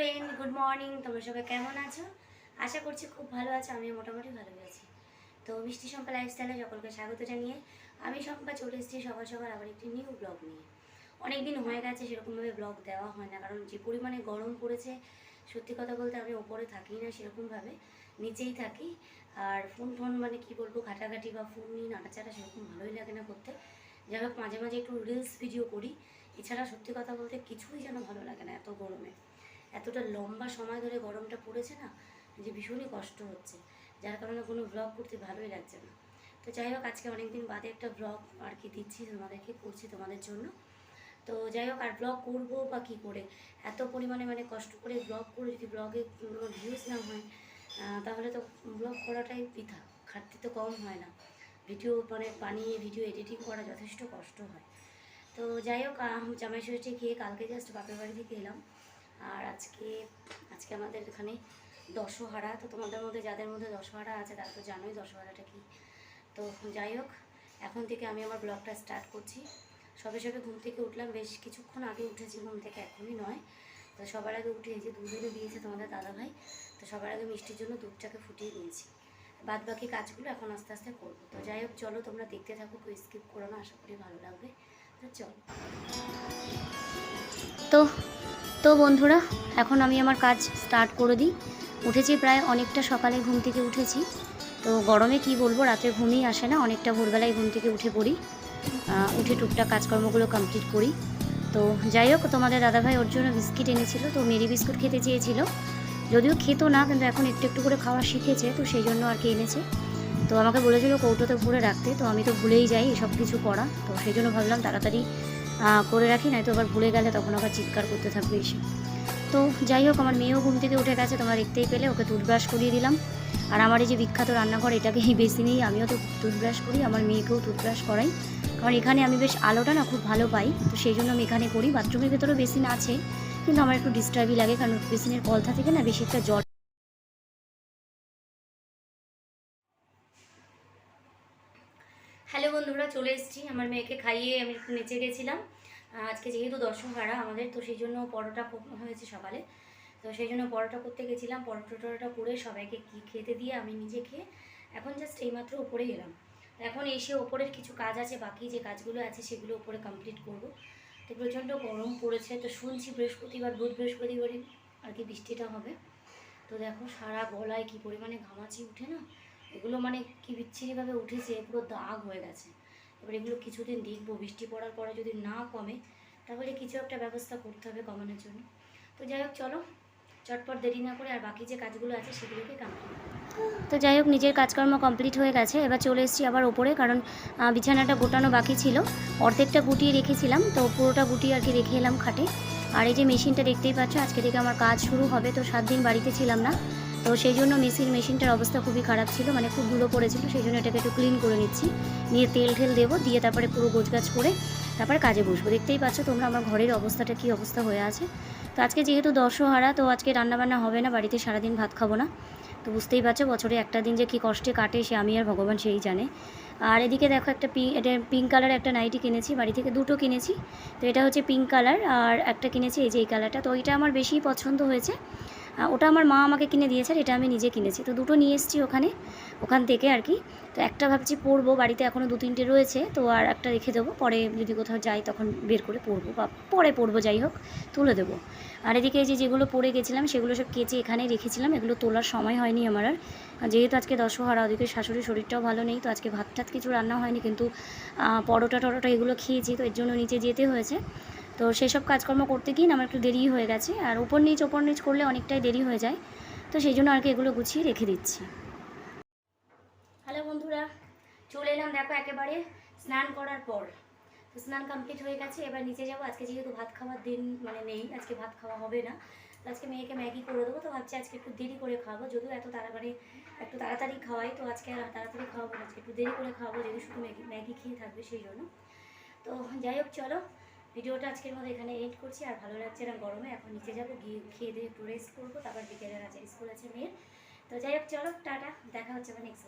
Friend good morning তোমরা সবাই কেমন আছো? আশা করছি খুব ভালো আছো আমি মোটামুটি ভালো আছি। তো মিষ্টি সম্পা লাইফস্টাইলে সকলকে স্বাগত জানিয়ে আমি সম্পা চলে এসেছি সকাল সকাল আবার একটি নিউ ব্লগ নিয়ে। অনেক দিন হয়ে গেছে সেরকমভাবে ব্লগ দেওয়া হয় না, কারণ যে পরিমাণে গরম পড়েছে, সত্যি কথা বলতে আমি ওপরে থাকি না সেরকমভাবে, নিচেই থাকি। আর ফোন ফোন মানে কি বলব, ঘাটাঘাটি বা ফোন নিয়ে নাড়াচাড়া সেরকম ভালোই লাগে না করতে। যাই হোক মাঝে মাঝে একটু রিলস ভিডিও করি, এছাড়া সত্যি কথা বলতে কিছুই যেন ভালো লাগে না এত গরমে। এতটা লম্বা সময় ধরে গরমটা পড়েছে না যে ভীষণই কষ্ট হচ্ছে। যার কারণে কোনো ব্লগ করতে ভালোই লাগছে না। তো যাই হোক, আজকে অনেকদিন বাদে একটা ব্লগ আর কি দিচ্ছি তোমাদেরকে, করছি তোমাদের জন্য। তো যাই হোক, আর ব্লগ করব বা কী করে? এত পরিমাণে মানে কষ্ট করে ব্লগ করে যদি ব্লগে কোনো ভিউজ না হয় তাহলে তো ব্লগ করাটাই বৃথা। খাটতে তো কম হয় না। ভিডিও মানে বানিয়ে ভিডিও এডিটিং করা যথেষ্ট কষ্ট হয়। তো যাই হোক জামাই ষষ্ঠী গিয়ে কালকে জাস্ট বাপের বাড়ি থেকে এলাম। আর আজকে আজকে আমাদের এখানে দশহারা, তো তোমাদের মধ্যে, যাদের মধ্যে দশহারা আছে, তারা তো জানোই দশহারাটা কি। তো যাই হোক, এখন থেকে আমি আমার ব্লগটা স্টার্ট করছি। সবে সবে ঘুম থেকে উঠলাম, বেশ কিছুক্ষণ আগে উঠেছি, ঘুম থেকে এখনই নয়। তো সবার আগে উঠে যে দুধ এনে দিয়েছে তোমাদের দাদাভাই, তো সবার আগে মিষ্টির জন্য দুধটাকে ফুটিয়ে নিয়েছি। বাদ বাকি কাজগুলো এখন আস্তে আস্তে করব। তো যাই হোক, চলো তোমরা দেখতে থাকো স্কিপ করো না, আশা করি ভালো লাগবে। তো তো তো বন্ধুরা, এখন আমি আমার কাজ স্টার্ট করে দিই। উঠেছি প্রায় অনেকটা সকালে ঘুম থেকে উঠেছি। তো গরমে কি বলব, রাতে ঘুমই আসে না, অনেকটা ভোরবেলায় ঘুম থেকে উঠে পড়ি। উঠে টুকটাক কাজকর্মগুলো কমপ্লিট করি। তো যাই হোক, তোমাদের দাদাভাই ওর জন্য বিস্কিট এনেছিল, তো মেরি বিস্কুট খেতে চেয়েছিল। যদিও খেতো না, কিন্তু এখন একটু একটু করে খাওয়া শিখেছে, তো সেই জন্য আর কি এনেছে। তো আমাকে বলেছিল কৌটোতে ভরে রাখতে, তো আমি তো ভুলেই যাই এসব কিছু করা। তো সেই জন্য ভাবলাম তাড়াতাড়ি করে রাখি নয়তো আবার ভুলে গেলে তখন আবার চিৎকার করতে থাকবে এসে। তো যাই হোক, আমার মেয়েও ঘুম থেকে উঠে গেছে, তোমরা দেখতেই পেলে, ওকে টুথব্রাশ করিয়ে দিলাম। আর আমার এই যে বিখ্যাত রান্নাঘর এটাকেই বেশি নেই, আমিও তো টুথব্রাশ করি, আমার মেয়েকেও টুথব্রাশ করাই। কারণ এখানে আমি বেশ আলোটা না খুব ভালো পাই, তো সেই জন্য আমি এখানে করি। বাথরুমের ভেতরেও বেসিন আছে, কিন্তু আমার একটু ডিস্টার্বই লাগে, কারণ বেসিনের কলথা থেকে না বেশি একটা জল হ্যালো বন্ধুরা চলে এসেছি। আমার মেয়েকে খাইয়ে আমি নেচে গেছিলাম। আজকে যেহেতু দশমহারা আমাদের, তো সেই জন্য পরোটা হয়েছে সকালে। তো সেই জন্য পরোটা করতে গেছিলাম। পরোটা টরোটা করে সবাইকে খেতে দিয়ে আমি নিজে খেয়ে এখন জাস্ট এইমাত্র ওপরে এলাম এখন এসে ওপরের কিছু কাজ আছে, বাকি যে কাজগুলো আছে সেগুলো ওপরে কমপ্লিট করব। তো প্রচণ্ড গরম পড়েছে, তো শুনছি বৃহস্পতিবার, বুধ বৃহস্পতিবারই আর কি বৃষ্টিটা হবে। তো দেখো সারা গলায় কি পরিমাণে ঘামাচি উঠে না? এগুলো মানে কি বিচ্ছিরিভাবে উঠেছে, পুরো দাগ হয়ে গেছে। এবার এগুলো কিছুদিন দেখব, বৃষ্টি পড়ার পরে যদি না কমে, তাহলে কিছু একটা ব্যবস্থা করতে হবে কমানোর জন্য। তো যাই হোক, চলো। চটপট দেরি না করে আর বাকি যে কাজগুলো আছে সেগুলোকে কমপ্লিট তো যাই হোক, নিজের কাজকর্ম কমপ্লিট হয়ে গেছে। এবার চলে এসেছি আবার ওপরে, কারণ বিছানাটা গোটানো বাকি ছিল। অর্ধেকটা গুটিয়ে রেখেছিলাম, তো পুরোটা গুটিয়ে আর কি রেখে এলাম খাটে। আর এই যে মেশিনটা দেখতেই পাচ্ছ, আজকে থেকে আমার কাজ শুরু হবে। তো সাত দিন বাড়িতে ছিলাম না। তো সেই জন্য মেশিন, মেশিনটার অবস্থা খুবই খারাপ ছিল মানে খুব ধুলো পড়েছিল, সেই জন্য এটাকে একটু ক্লিন করে নিচ্ছি। নিয়ে তেল ঠেল দেবো, দিয়ে তারপরে পুরো গোছগাছ করে তারপরে কাজে বসবো। দেখতেই পাচ্ছ তোমরা আমার ঘরের অবস্থাটা, কী অবস্থা হয়ে আছে। তো আজকে যেহেতু দশহারা, তো আজকে রান্নাবান্না হবে না, বাড়িতে সারাদিন ভাত খাব না। তো বুঝতেই পারছ বছরে একটা দিন যে কী কষ্টে কাটে, সে আমি আর ভগবান সেই জানে। আর এদিকে দেখো একটা পিঙ্ক এটা পিঙ্ক কালার একটা নাইটি কিনেছি, বাড়ি থেকে দুটো কিনেছি। তো এটা হচ্ছে পিঙ্ক কালার আর একটা কিনেছি এই যে এই কালারটা তো এটা আমার বেশি পছন্দ হয়েছে। ওটা আমার মা আমাকে কিনে দিয়েছে আর এটা আমি নিজে কিনেছি। তো দুটো নিয়ে এসেছি ওখানে, ওখান থেকে আর কি। তো একটা ভাবছি পরবো, বাড়িতে এখনও দু তিনটে রয়েছে, তো আর একটা রেখে দেবো। পরে যদি কোথাও যাই তখন বের করে পরবো বা পরে পরবো, যাই হোক, তুলে দেবো। আর এদিকে যে যেগুলো পরে গেছিলাম, সেগুলো সব কেচে এখানেই রেখেছিলাম। এগুলো তোলার সময় হয়নি আমার আর। আর যেহেতু আজকে দশহরা, ওদিকে শাশুড়ির শরীরটাও ভালো নেই, তো আজকে ভাত টাত কিছু রান্না হয়নি। কিন্তু পরোটা টরোটা এগুলো খেয়েছি, তো এর জন্য নিচে যেতে হয়েছে। তো সেসব কাজকর্ম করতে গিয়ে আমার একটু দেরি হয়ে গেছে। আর উপর নিচ, ওপর নিচ করলে অনেকটাই দেরি হয়ে যায়। তো সেই জন্য আর কি এগুলো গুছিয়ে রেখে দিচ্ছি। হ্যালো বন্ধুরা, চলে এলাম দেখো একেবারে স্নান করার পর। তো স্নান কমপ্লিট হয়ে গেছে, এবার নিচে যাব। আজকে যেহেতু ভাত খাওয়ার দিন মানে নেই, আজকে ভাত খাওয়া হবে না। তো আজকে মেয়েকে ম্যাগি করে দেবো, তো ভাবছি আজকে একটু দেরি করে খাওয়াবো, যদিও এত তাড়াতাড়ি একটু তাড়াতাড়ি খাওয়াই, তো আজকে আর তাড়াতাড়ি খাওয়াবো আজকে একটু দেরি করে খাওয়াবো, যেহেতু শুধু ম্যাগি ম্যাগি খেয়ে থাকবে সেই জন্য। তো যাই হোক, চলো। ভিডিওটা আজকের মধ্যে এখানে এড করছি। আর ভালো লাগছে না গরমে, এখন নিচে যাব, গিয়ে খেয়ে দিয়ে একটু রেস্ট করব। তারপর বিকেলের আছে স্কুল আছে মেয়ের। তো যাই হোক, চলো, টাটা, দেখা হচ্ছে আমার নেক্সট